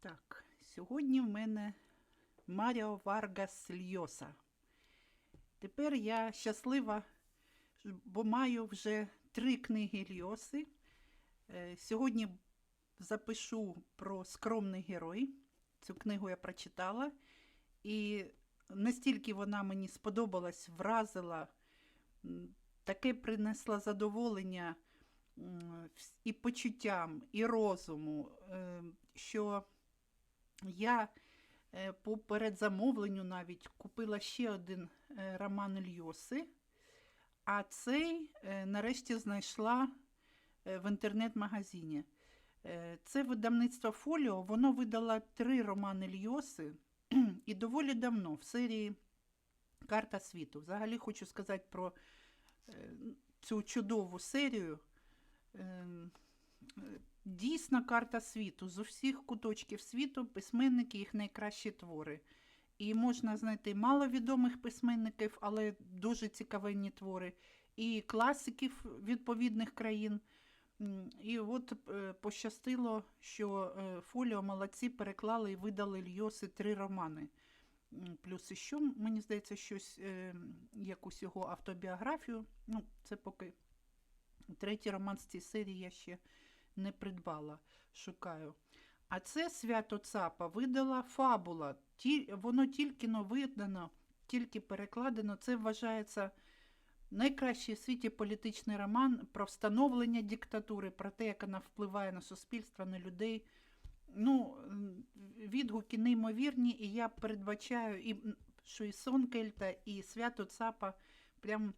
Так, сьогодні в мене Маріо Варгас Льоса. Тепер я щаслива, бо маю вже три книги Льоси. Е, Сьогодні запишу про скромний герой. Цю книгу я прочитала. І настільки вона мені сподобалась, вразила, таке принесла задоволення і почуттям, і розуму, е, що я е, по передзамовленню навіть купила ще один е, роман Льоси, а цей нарешті знайшла в інтернет-магазині. Це видавництво Фоліо, воно видало три романи Льоси і доволі давно в серії Карта світу. Взагалі хочу сказати про е, цю чудову серію. Е, Дійсна карта світу. З усіх куточків світу письменники їх найкращі твори. І можна знайти маловідомих письменників, але дуже цікавинні твори, і класиків відповідних країн. І от е, пощастило, що е, Фоліо молодці переклали і видали Льоси три романи. Плюс іще, мені здається, щось, е, якусь його автобіографію. Ну, це поки третій роман з цієї серії я ще не придбала, шукаю. А це свято Цапа видала фабула. Воно тільки но видано, тільки перекладено. Це вважається найкращий в світі політичний роман про встановлення диктатури, про те, як вона впливає на суспільство, на людей. Ну, відгуки неймовірні, і я передбачаю, і, що і сон Кельта, і свято Цапа прям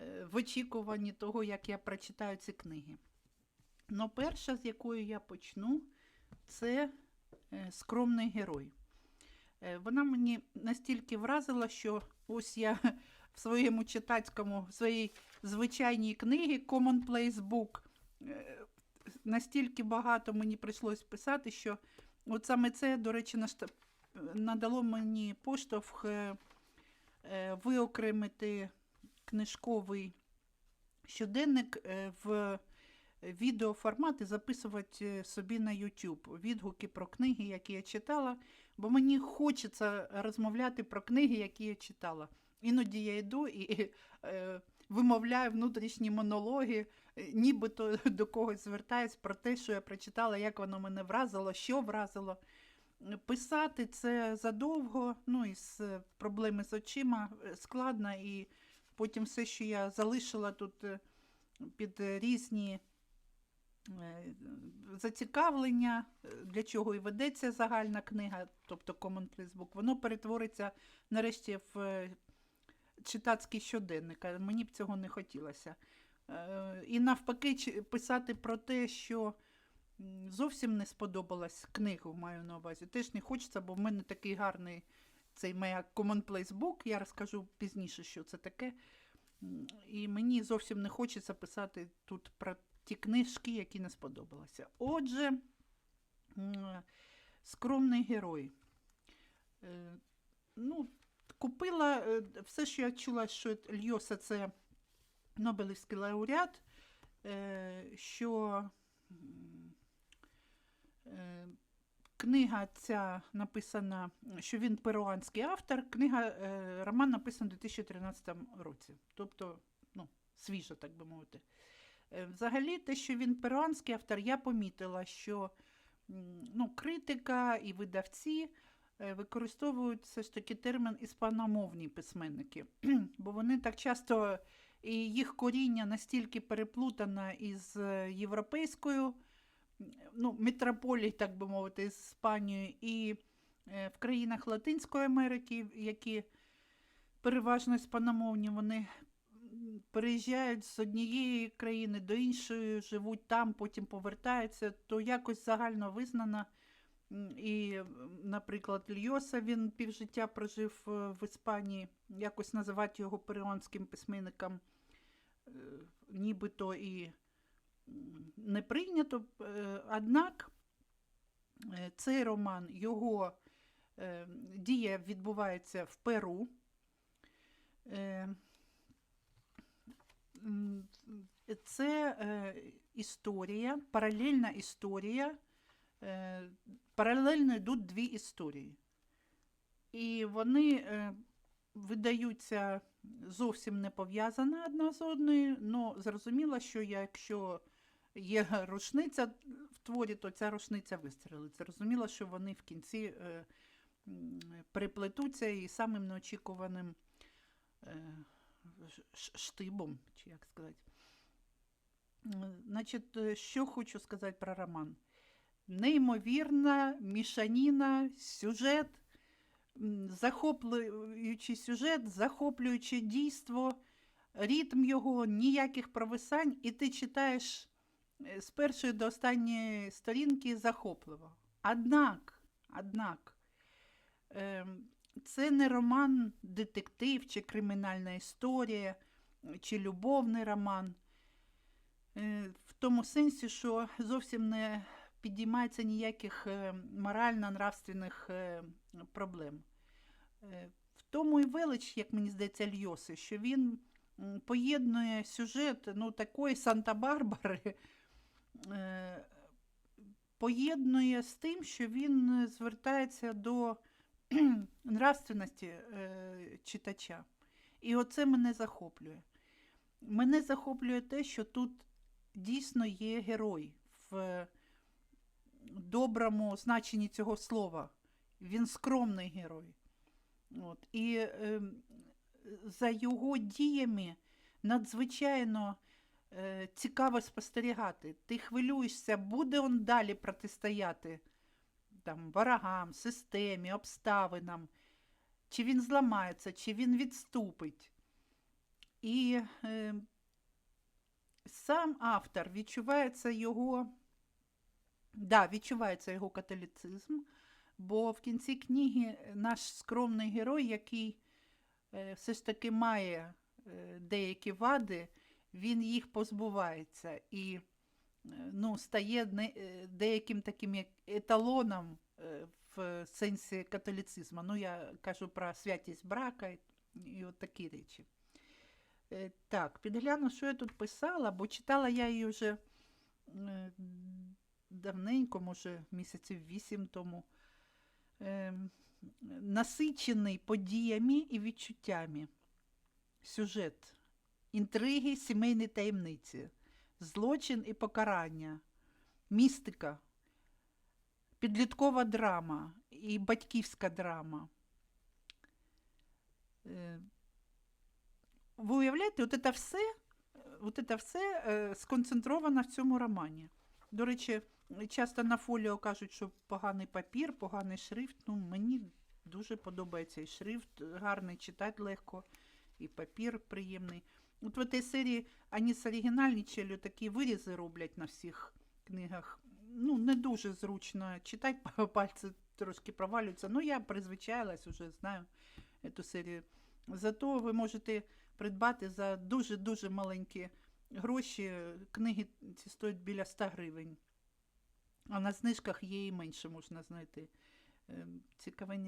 е, в очікуванні того, як я прочитаю ці книги. Но перша, з якої я почну, це е, скромний герой. Е, Вона мені настільки вразила, що ось я в своєму читацькому, в своїй звичайній книгі Commonplace Book е, настільки багато мені прийшлось писати, що от саме це, до речі, надало мені поштовх е, е, виокремити книжковий щоденник е, в відеоформат і записувати е, собі на YouTube. Відгуки про книги, які я читала, бо мені хочеться розмовляти про книги, які я читала. Іноді я йду і е, вимовляю внутрішні монологи, е, нібито до когось звертаюсь про те, що я прочитала, як воно мене вразило, що вразило. Писати це задовго, ну і з е, проблеми з очима е, складно, і потім все, що я залишила тут під різні зацікавлення, для чого і ведеться загальна книга, тобто Commonplace Book, воно перетвориться нарешті в читацький щоденник. Мені б цього не хотілося. Е, І навпаки, писати про те, що зовсім не сподобалась книгу, маю на увазі. Теж не хочеться, бо в мене такий гарний цей моя Commonplace Book, я розкажу пізніше, що це таке. І мені зовсім не хочеться писати тут про ті книжки, які не сподобалися. Отже, скромний герой. Е, Ну, купила е, все, що я чула, що Льоса це Нобелівський лауреат, е, що е, книга ця написана, що він перуанський автор. Книга, роман написаний у 2013 році. Тобто, ну, свіжа, так би мовити. Взагалі, те, що він перуанський автор, я помітила, що ну, критика і видавці використовують все ж таки термін іспаномовні письменники, бо вони так часто і їх коріння настільки переплутане із е, європейською ну, метрополій, так би мовити, з Іспанією, і е, в країнах Латинської Америки, які переважно іспаномовні, вони переїжджають з однієї країни до іншої, живуть там, потім повертаються, то якось загально визнано. І, наприклад, Льоса він півжиття прожив е, в Іспанії, якось називати його перуанським письменником, е, нібито і не прийнято. Е, однак цей роман, його дія відбувається в Перу. Це історія, паралельна історія. Паралельно йдуть дві історії. І вони е, видаються зовсім не пов'язані одна з одною, але зрозуміло, що якщо є рушниця в творі, то ця рушниця вистрелить. Зрозуміло, що вони в кінці е, м, переплетуться і самим неочікуваним е, штибом, чи як сказати. Значить, що хочу сказати про роман. Неймовірна мішаніна, сюжет, захоплюючий сюжет, захоплююче дійство, ритм його, ніяких провисань, і ти читаєш е, з першої до останньої сторінки захопливо. Однак, однак, ем, це не роман детектив чи кримінальна історія, чи любовний роман. Е, В тому сенсі, що зовсім не підіймається ніяких е, морально-нравственних е, проблем. Е, В тому і велич, як мені здається, Льоси, що він поєднує сюжет ну, такої Санта-Барбари, поєднує з тим, що він звертається до нравственності читача. І оце мене захоплює. Мене захоплює те, що тут дійсно є герой в доброму значенні цього слова. Він скромний герой. От. І е, за його діями надзвичайно е, цікаво спостерігати. Ти хвилюєшся, буде він далі протистояти там, ворогам, системі, обставинам, чи він зламається, чи він відступить. І е, сам автор відчувається його, да, відчувається його католіцизм, бо в кінці книги наш скромний герой, який е, все ж таки має е, деякі вади, він їх позбувається і е, ну, стає е, деяким таким еталоном е, в сенсі католіцизму. Ну, я кажу про святість брака і, от такі речі. Е, Так, підгляну, що я тут писала, бо читала я її вже е, давненько, може, місяців вісім тому. Ем, Насичений подіями і відчуттями. Сюжет, інтриги, сімейні таємниці, злочин і покарання, містика, підліткова драма і батьківська драма. Е, ви уявляєте, от це все, от це все е, сконцентровано в цьому романі. До речі, часто на фоліо кажуть, що поганий папір, поганий шрифт. Ну, мені дуже подобається і шрифт гарний, читати легко, і папір приємний. От в цій серії Аніс оригінальничали, такі вирізи роблять на всіх книгах. Ну, не дуже зручно читати, пальці трошки провалюються. Ну, я призвичайлась, вже знаю цю серію. Зато ви можете придбати за дуже-дуже маленькі гроші. Книги ці стоять біля 100 гривень. А на знижках є і менше можна знайти. Е,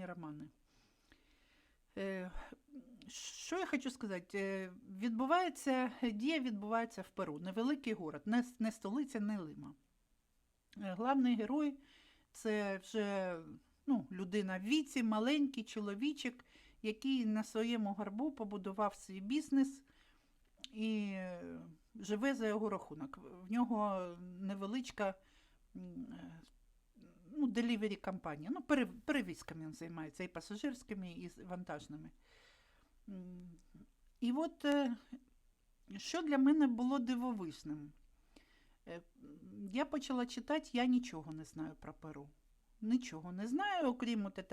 романи. Е, Що я хочу сказати? Е, Відбувається, дія відбувається в Перу. Невеликий город, не, не столиця, не Лима. Главний герой це вже ну, людина в віці, маленький чоловічок, який на своєму гарбу побудував свій бізнес і живе за його рахунок. В нього невеличка ну, делівері компанія. Ну, перевізками він займається, і пасажирськими, і вантажними. І от е, що для мене було дивовижним? Е, Я почала читати, я нічого не знаю про Перу. Нічого не знаю, окрім от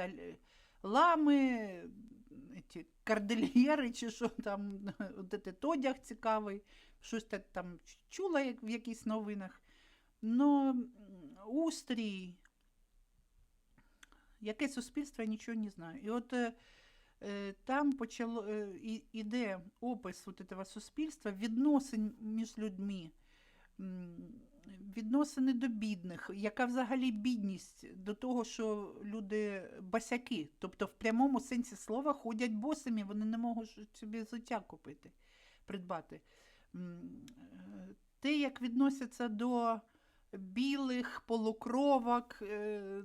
лами, ці кардельєри, чи що там, от этот одяг цікавий, щось там чула як в якихось новинах. Но устрій, яке суспільство, я нічого не знаю. І от е, е, там почало, е, іде опис от этого суспільства, відносин між людьми, відносини до бідних, яка взагалі бідність до того, що люди басяки, тобто в прямому сенсі слова ходять босими, вони не можуть собі взуття купити, придбати. те, як відносяться до білих полукровок. е,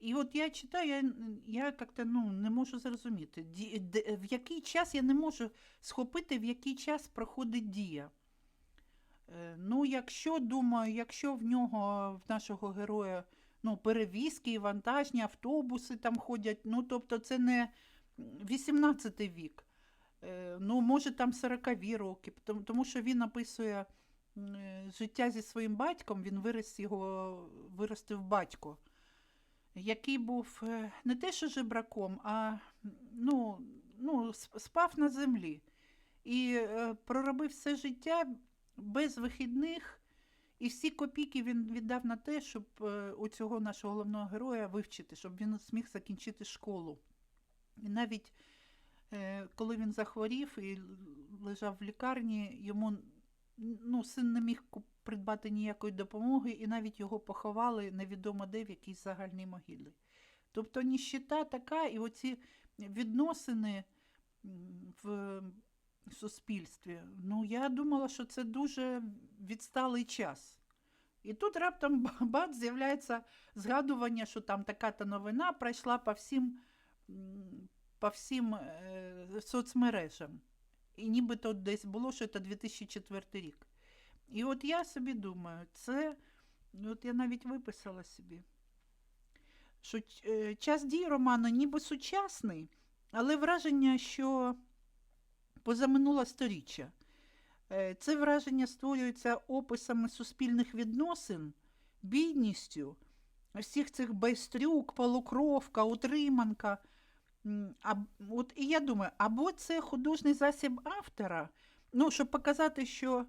І от я читаю, я, я як-то ну, не можу зрозуміти, в який час я не можу схопити, в який час проходить дія. Е, Ну, якщо думаю, якщо в нього, в нашого героя, ну, перевізки, вантажні, автобуси там ходять, ну, тобто це не 18 вік, Е, ну, може там 40 роки, тому, що він е, життя зі своїм батьком, він виріс його, виростив батько, який був е, не те, що жебраком, а ну, ну, спав на землі. І е, проробив все життя без вихідних, і всі копійки він віддав на те, щоб е, у цього нашого головного героя вивчити, щоб він зміг закінчити школу. І навіть е, коли він захворів і лежав в лікарні, йому ну, син не міг придбати ніякої допомоги, і навіть його поховали невідомо де в якійсь загальній могилі. Тобто ніщита така, і оці відносини в суспільстві. Ну, я думала, що це дуже відсталий час. І тут раптом бац, з'являється згадування, що там така-то новина пройшла по всім, по всім е, соцмережам. І нібито десь було, що це 2004 рік. І от я собі думаю, це, от я навіть виписала собі, що е, час дій роману ніби сучасний, але враження, що позаминуле сторіччя. Е, Це враження створюється описами суспільних відносин, бідністю, всіх цих байстрюк, полукровка, утриманка. А, от, і я думаю, або це художній засіб автора, ну, щоб показати, що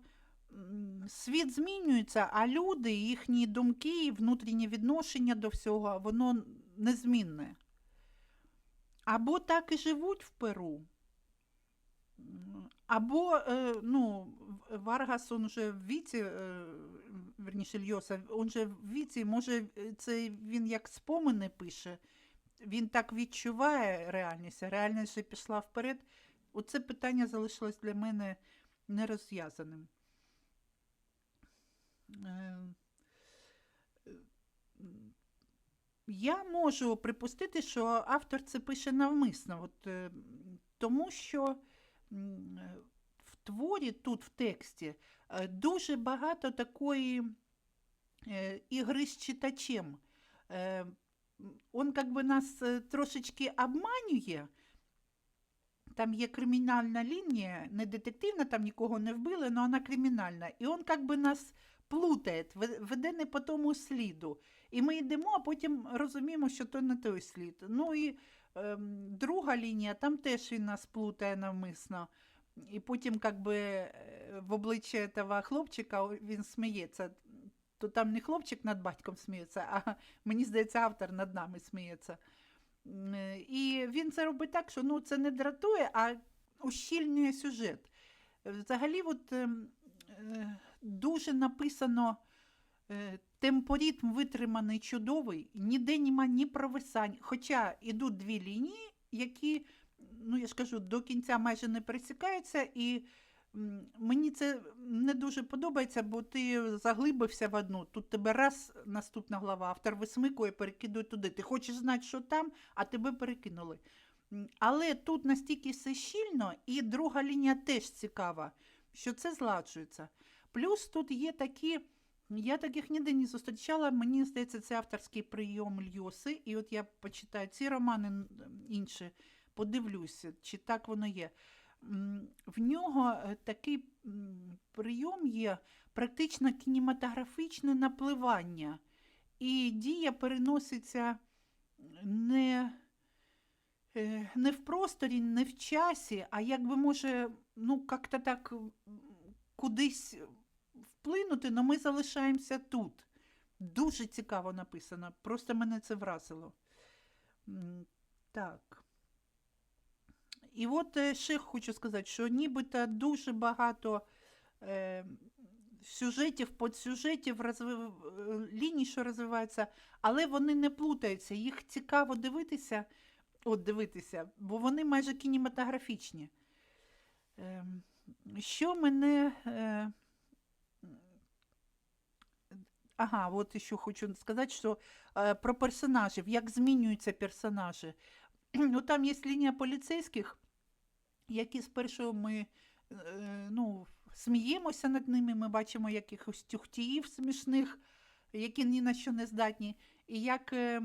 світ змінюється, а люди, їхні думки, і внутрішнє відношення до всього, воно незмінне. Або так і живуть в Перу. Або, е, ну, Варгас, он вже в віці, е, верніше Льоса, он же в віці, може, це він як спомини пише, він так відчуває реальність, а реальність вже пішла вперед. Оце питання залишилось для мене нерозв'язаним. Е, е, Я можу припустити, що автор це пише навмисно, от, е, тому що в творі, тут в тексті, дуже багато такої ігри з читачем. Он как би нас е, трошечки обманює. Там є кримінальна лінія, не детективна, там нікого не вбили, але вона кримінальна. І він как би нас плутає, веде не по тому сліду. І ми йдемо, а потім розуміємо, що то не той слід. Ну і ем, друга лінія, там теж він нас плутає навмисно. І потім, как би, е, в обличчя того хлопчика він сміється. То там не хлопчик над батьком сміється, а мені здається, автор над нами сміється. І він це робить так, що ну, це не дратує, а ущільнює сюжет. Взагалі, от, ем, е, дуже написано е, темпоритм витриманий чудовий, ніде нема ні провисань. Хоча йдуть дві лінії, які, ну я ж кажу, до кінця майже не пересікаються, і мені це не дуже подобається, бо ти заглибився в одну. Тут тебе раз наступна глава, автор висмикує, перекидує туди. Ти хочеш знати, що там, а тебе перекинули. Але тут настільки все щільно, і друга лінія теж цікава, що це зладжується. Плюс тут є такі. Я таких ніде не зустрічала. Мені здається, це авторський прийом Льоси. І от я почитаю ці романи інші, подивлюся, чи так воно є. В нього е, такий прийом є практично кінематографічне напливання. І дія переноситься не, е, не в просторі, не в часі, а якби може, ну, як-то так кудись вплинути, але ми залишаємося тут. Дуже цікаво написано. Просто мене це вразило. Так. І от е, ще хочу сказати, що нібито дуже багато е, сюжетів, подсюжетів, розвив... е, ліній, що розвиваються, але вони не плутаються. Їх цікаво дивитися, от дивитися, бо вони майже кінематографічні. Ем, що мене. Е, ага, от ще хочу сказати, що е, про персонажів, як змінюються персонажі. Ну, там є лінія поліцейських, які спершу ми е, ну, сміємося над ними, ми бачимо якихось тюхтіїв смішних, які ні на що не здатні. І як, е,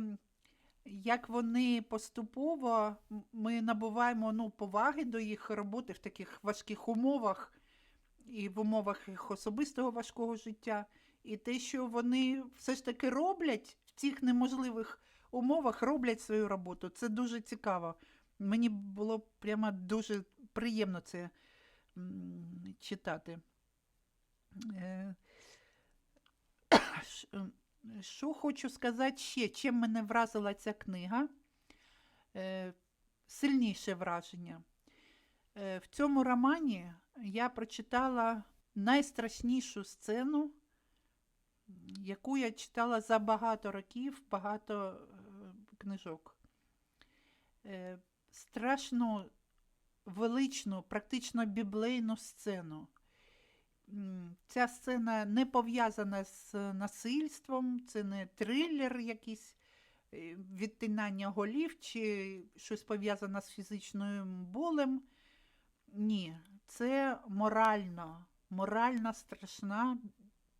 як вони поступово ми набуваємо ну, поваги до їх роботи в таких важких умовах і в умовах їх особистого важкого життя. І те, що вони все ж таки роблять в цих неможливих умовах, роблять свою роботу. Це дуже цікаво. Мені було прямо дуже приємно це читати. Е, ем, Що хочу сказати ще, чим мене вразила ця книга? Е, Сильніше враження. Е, В цьому романі я прочитала найстрашнішу сцену, яку я читала за багато років, багато книжок. Страшну, величну, практично біблейну сцену. Ця сцена не пов'язана з насильством, це не трилер якийсь е, відтинання голів чи щось пов'язане з фізичним болем. Ні, це морально, морально страшна,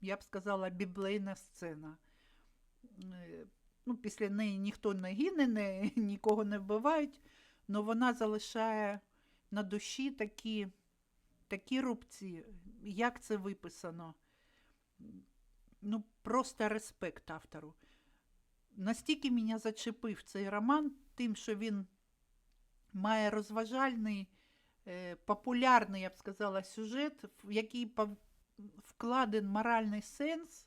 я б сказала, біблейна сцена. Е, Ну, після неї ніхто не гине, не, нікого не вбивають, але вона залишає на душі такі, такі рубці. Як це виписано? Ну, просто респект автору. Настільки мене зачепив цей роман, тим, що він має розважальний, е, популярний, я б сказала, сюжет, в який вкладен моральний сенс,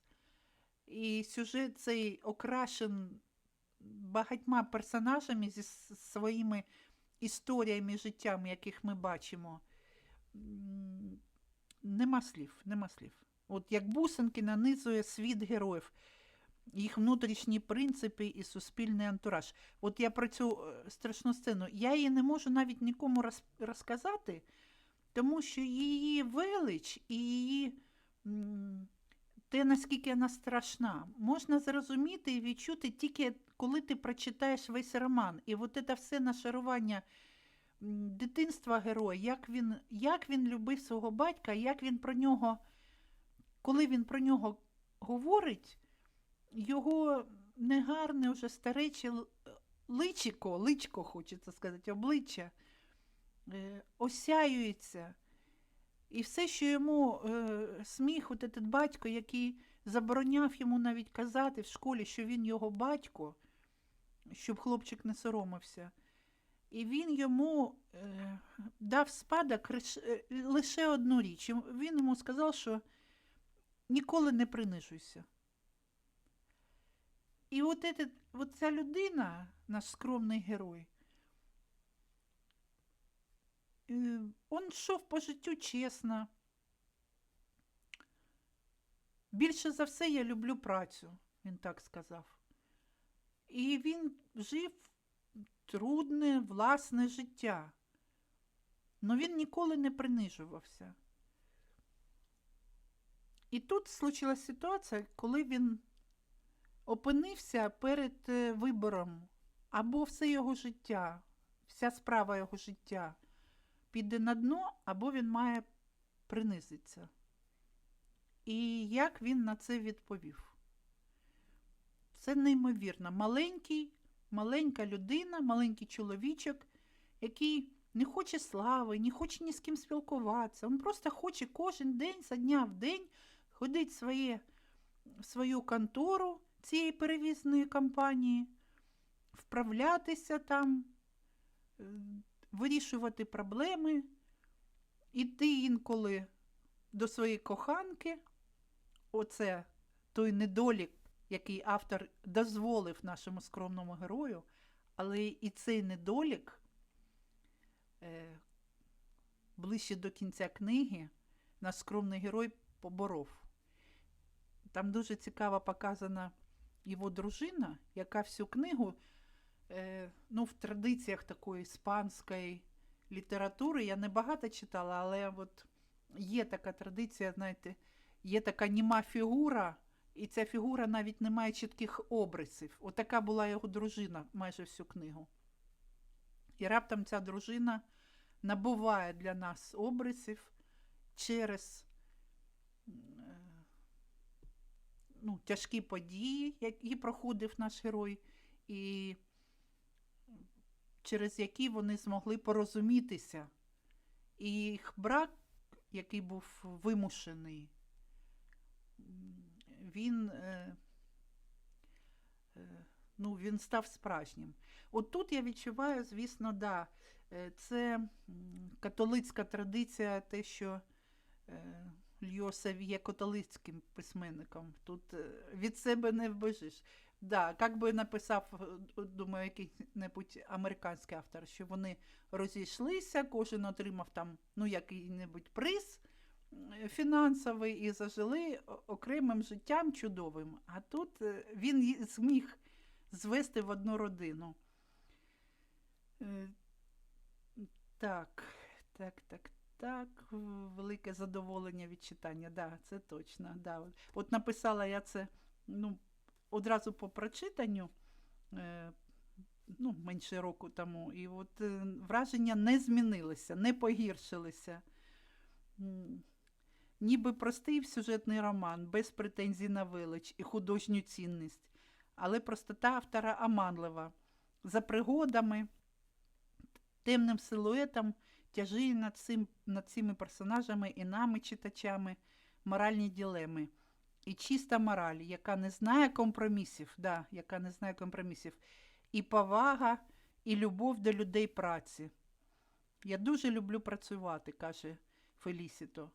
і сюжет цей окрашен багатьма персонажами зі своїми історіями, життями, яких ми бачимо. Нема слів, нема слів. От як бусинки нанизує світ героїв, їх внутрішні принципи і суспільний антураж. От я про цю е, страшну сцену. Я її не можу навіть нікому роз- розказати, тому що її велич і її те, наскільки вона страшна, можна зрозуміти і відчути тільки коли ти прочитаєш весь роман. І от це все нашарування дитинства героя, як він, як він любив свого батька, як він про нього, коли він про нього говорить, його негарне, вже старече личико, личко, хочеться сказати, обличчя, е, осяюється. І все, що йому е, сміх, от этот батько, який забороняв йому навіть казати в школі, що він його батько, щоб хлопчик не соромився. І він йому е, дав спадок е, лише одну річ. Він йому сказав, що ніколи не принижуйся. І от, этот, от ця людина, наш скромний герой, е, он йшов по життю чесно. Більше за все я люблю працю, він так сказав. І він жив трудне власне життя. Но він ніколи не принижувався. І тут случилася ситуація, коли він опинився перед е, вибором або все його життя, вся справа його життя піде на дно, або він має принизитися. І як він на це відповів? Це неймовірно. Маленький, маленька людина, маленький чоловічок, який не хоче слави, не хоче ні з ким спілкуватися. Він просто хоче кожен день, за дня в день ходити в своє, в свою контору цієї перевізної компанії, вправлятися там, е, вирішувати проблеми, іти інколи до своєї коханки. Оце той недолік, який автор дозволив нашому скромному герою, але і цей недолік е, ближче до кінця книги наш скромний герой поборов. Там дуже цікаво показана його дружина, яка всю книгу е, ну, в традиціях такої іспанської літератури я не багато читала, але от є така традиція, знаєте, є така німа фігура, і ця фігура навіть не має чітких обрисів. Отака була його дружина майже всю книгу. І раптом ця дружина набуває для нас обрисів через е, ну, тяжкі події, які проходив наш герой, і через які вони змогли порозумітися. І їх брак, який був вимушений, він, е, е, ну, він став справжнім. От тут я відчуваю, звісно, да, е, це католицька традиція, те, що Льосев є католицьким письменником. Тут від себе не вбежиш. Да, як би написав, думаю, який-небудь американський автор, що вони розійшлися, кожен отримав там ну, який-небудь приз фінансовий і зажили окремим життям чудовим. А тут е, він зміг звести в одну родину. Е, Так, так, так, так. Велике задоволення від читання. Да, це точно. Да. От- написала я це ну, одразу по прочитанню, е, ну, менше року тому, і от враження не змінилися, не погіршилися. Ніби простий сюжетний роман, без претензій на велич і художню цінність, але простота автора оманлива. За пригодами, темним силуетом тяжіє над, цим, над цими персонажами і нами, читачами, моральні ділеми. І чиста мораль, яка не знає компромісів, да, яка не знає компромісів, і повага, і любов до людей праці. Я дуже люблю працювати, каже Фелісіто.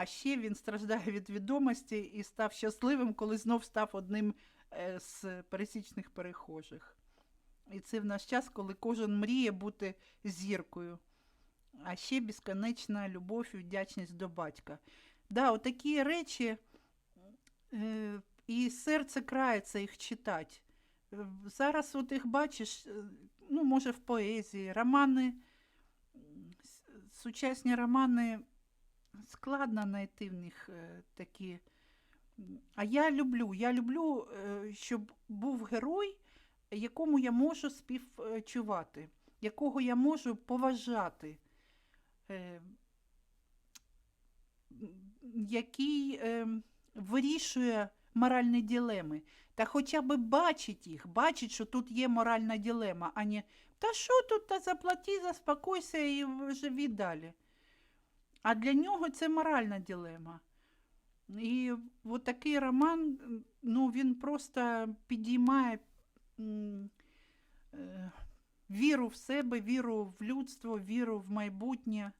А ще він страждає від відомості і став щасливим, коли знов став одним е, з пересічних перехожих. І це в наш час, коли кожен мріє бути зіркою. А ще безконечна любов і вдячність до батька. Да, отакі речі, е, і серце крається їх читати. Зараз от їх бачиш, е, ну, може, в поезії, романи, сучасні романи складно знайти в них е, такі. А я люблю, я люблю, е, щоб був герой, якому я можу співчувати, якого я можу поважати, е, який вирішує моральні ділеми. Та хоча б бачить їх, бачить, що тут є моральна ділема, а не та що тут, та заплати, заспокойся і живі далі. А для нього це моральна ділема. І от такий роман, ну, він просто підіймає е, віру в себе, віру в людство, віру в майбутнє.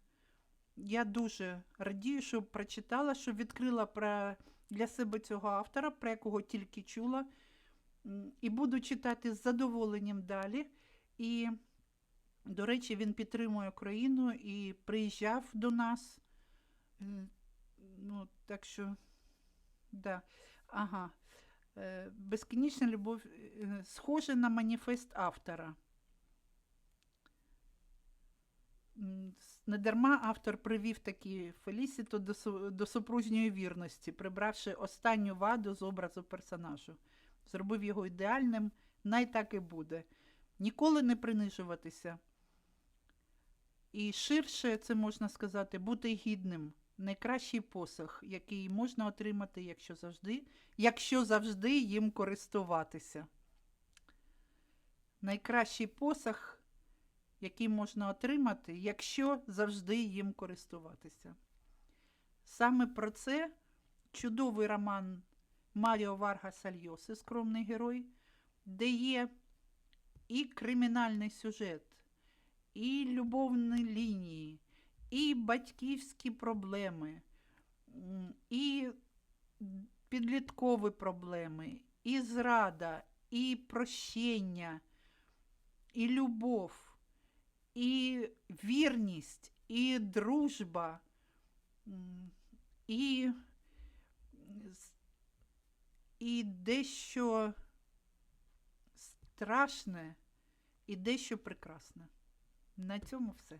Я дуже радію, що прочитала, що відкрила про, для себе цього автора, про якого тільки чула. І буду читати з задоволенням далі. І, до речі, він підтримує Україну і приїжджав до нас. Е, Ну, так що, да. Ага. Е, Безкінечна любов е, схоже на маніфест автора. Недарма автор привів такі Фелісіто до супружньої вірності, прибравши останню ваду з образу персонажу. Зробив його ідеальним, най так і буде. Ніколи не принижуватися. І ширше це можна сказати, бути гідним. Найкращий посох, який можна отримати, якщо завжди, якщо завжди їм користуватися. Найкращий посох, який можна отримати, якщо завжди їм користуватися. Саме про це чудовий роман Маріо Варгаса Льоси Скромний герой, де є і кримінальний сюжет, і любовні лінії, і батьківські проблеми, і підліткові проблеми, і зрада, і прощення, і любов, і вірність, і дружба, і, і дещо страшне, і дещо прекрасне. На цьому все.